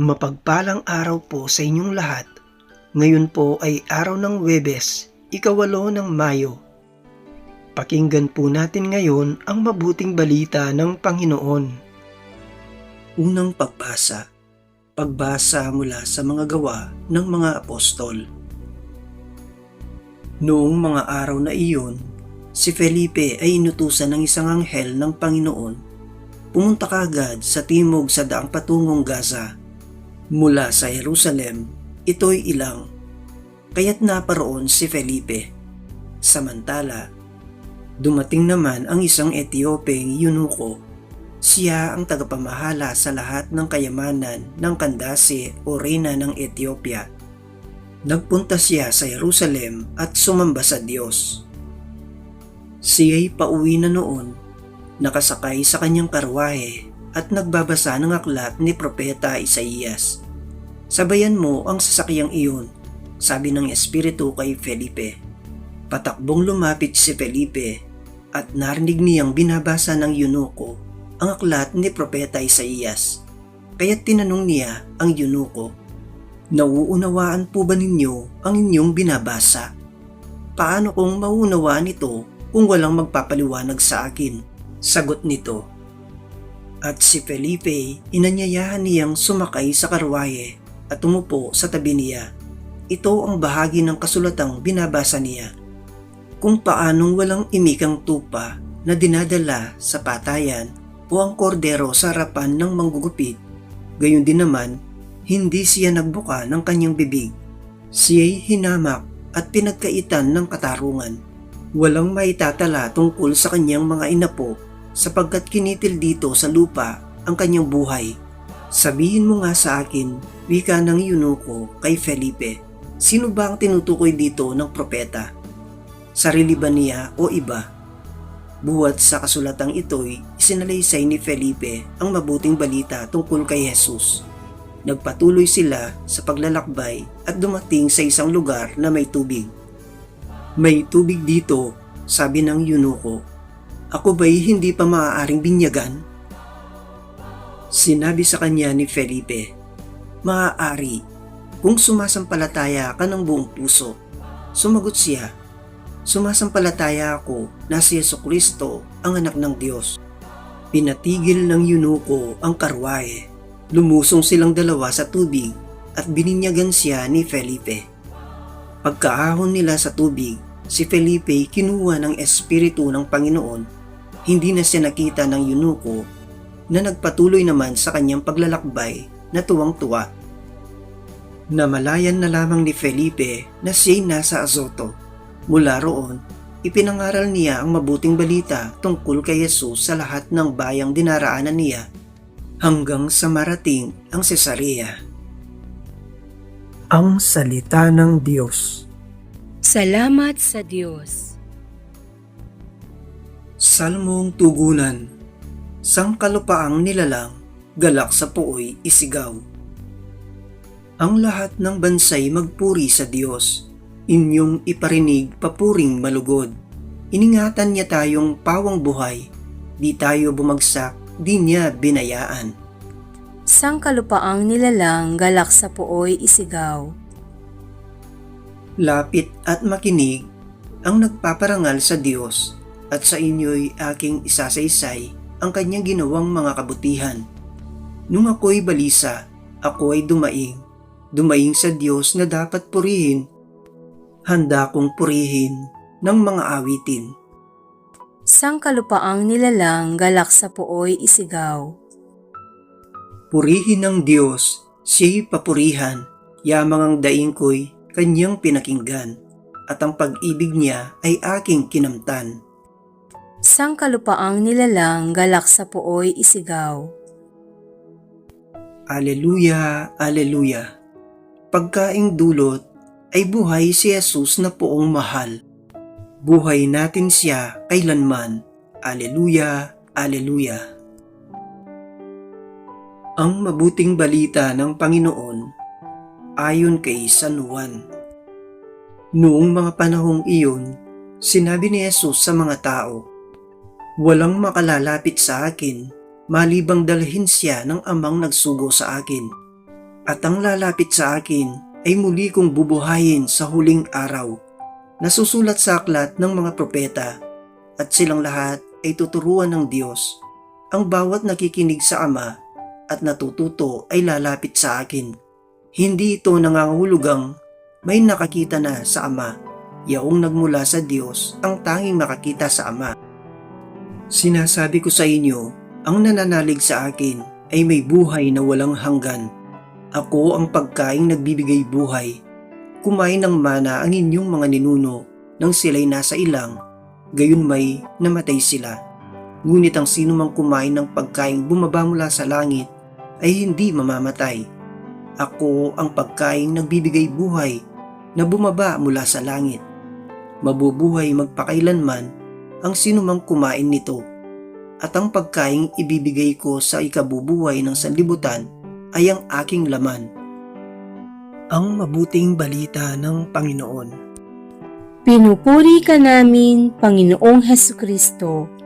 Mapagpalang araw po sa inyong lahat. Ngayon po ay araw ng Webes, ikawalo ng Mayo. Pakinggan po natin ngayon ang mabuting balita ng Panginoon. Unang pagbasa. Pagbasa mula sa mga gawa ng mga apostol. Noong mga araw na iyon, si Felipe ay inutusan ng isang anghel ng Panginoon. Pumunta kagad sa timog sa daang patungong Gaza. Mula sa Jerusalem, ito'y ilang. Kaya't naparoon si Felipe. Samantala, dumating naman ang isang Etiopeng yunuko. Siya ang tagapamahala sa lahat ng kayamanan ng Kandase o Reyna ng Ethiopia. Nagpunta siya sa Jerusalem at sumamba sa Diyos. Siya'y pauwi na noon, nakasakay sa kanyang karwahe at nagbabasa ng aklat ni Propeta Isaías. Sabayan mo ang sasakyang iyon, sabi ng Espiritu kay Felipe. Patakbong lumapit si Felipe at narinig niyang binabasa ng yunuko ang aklat ni Propeta Isaías. Kaya tinanong niya ang yunuko, Nauunawaan po ba ninyo ang inyong binabasa? Paano kung mauunawaan ito kung walang magpapaliwanag sa akin? Sagot nito. At si Felipe, inanyayahan niyang sumakay sa karwaye at umupo sa tabi niya. Ito ang bahagi ng kasulatang binabasa niya. Kung paanong walang imikang tupa na dinadala sa patayan o ang kordero sa harapan ng manggugupit, gayon din naman, hindi siya nagbuka ng kanyang bibig. Siya'y hinamak at pinagkaitan ng katarungan. Walang maitatala tungkol sa kanyang mga inapo sapagkat kinitil dito sa lupa ang kanyang buhay. Sabihin mo nga sa akin, wika ng yunuko kay Felipe, sino ba ang tinutukoy dito ng propeta? Sarili ba niya o iba? Buwat sa kasulatang ito'y isinalaysay ni Felipe ang mabuting balita tungkol kay Jesus. Nagpatuloy sila sa paglalakbay at dumating sa isang lugar na may tubig. May tubig dito, sabi ng yunuko. Ako ba'y hindi pa maaaring binyagan? Sinabi sa kanya ni Felipe, Maaari, kung sumasampalataya ka ng buong puso. Sumagot siya, Sumasampalataya ako na si Yeso Kristo ang anak ng Diyos. Pinatigil ng yunuko ang karwahe. Lumusong silang dalawa sa tubig at bininyagan siya ni Felipe. Pagkaahon nila sa tubig, si Felipe kinuha ng Espiritu ng Panginoon. Hindi na siya nakita ng yunuko na nagpatuloy naman sa kanyang paglalakbay na tuwang-tuwa. Namalayan na lamang ni Felipe na siya'y nasa Azoto. Mula roon, ipinangaral niya ang mabuting balita tungkol kay Jesus sa lahat ng bayang dinaraanan niya hanggang sa marating ang Cesarea. Ang Salita ng Diyos Salamat sa Diyos. Salmong Tugunan Sangkalupaang nilalang, galak sa puoy isigaw. Ang lahat ng bansay magpuri sa Diyos, inyong iparinig papuring malugod. Iningatan niya tayong pawang buhay, di tayo bumagsak, di niya binayaan. Sangkalupaang nilalang galak sa puoy isigaw. Lapit at makinig ang nagpaparangal sa Diyos at sa inyo'y aking isasaysay ang kanyang ginawang mga kabutihan. Nung ako'y balisa, ako ay dumaing, dumaing sa Diyos na dapat purihin. Handa kong purihin ng mga awitin. Sangkalupaang nilalang galak sa puoy isigaw. Purihin ng Diyos, siya'y papurihan, yamang ang daing ko'y kanyang pinakinggan, at ang pag-ibig niya ay aking kinamtan. Sangkalupaang nilalang galak sa puoy isigaw. Aleluya, Aleluya. Pagkaing dulot ay buhay si Jesus na poong mahal. Buhay natin siya kailanman. Aleluya, Aleluya. Ang mabuting balita ng Panginoon ayon kay San Juan. Noong mga panahong iyon, sinabi ni Jesus sa mga tao, Walang makalalapit sa akin, malibang dalhin siya ng amang nagsugo sa akin. At ang lalapit sa akin ay muli kong bubuhayin sa huling araw. Nasusulat sa aklat ng mga propeta at silang lahat ay tuturuan ng Diyos. Ang bawat nakikinig sa Ama at natututo ay lalapit sa akin. Hindi ito nangangahulugang may nakakita na sa Ama. Yaong nagmula sa Diyos ang tanging makakita sa Ama. Sinasabi ko sa inyo, ang nananalig sa akin ay may buhay na walang hanggan. Ako ang pagkaing nagbibigay buhay. Kumain ng mana ang inyong mga ninuno nang sila'y nasa ilang, gayon may namatay sila. Ngunit ang sino mang kumain ng pagkaing bumaba mula sa langit ay hindi mamamatay. Ako ang pagkaing nagbibigay buhay na bumaba mula sa langit. Mabubuhay magpakailanman ang sino mang kumain nito. At ang pagkaing ibibigay ko sa ikabubuhay ng sanlibutan ay ang aking laman. Ang mabuting balita ng Panginoon. Pinupuri ka namin, Panginoong Heso Kristo.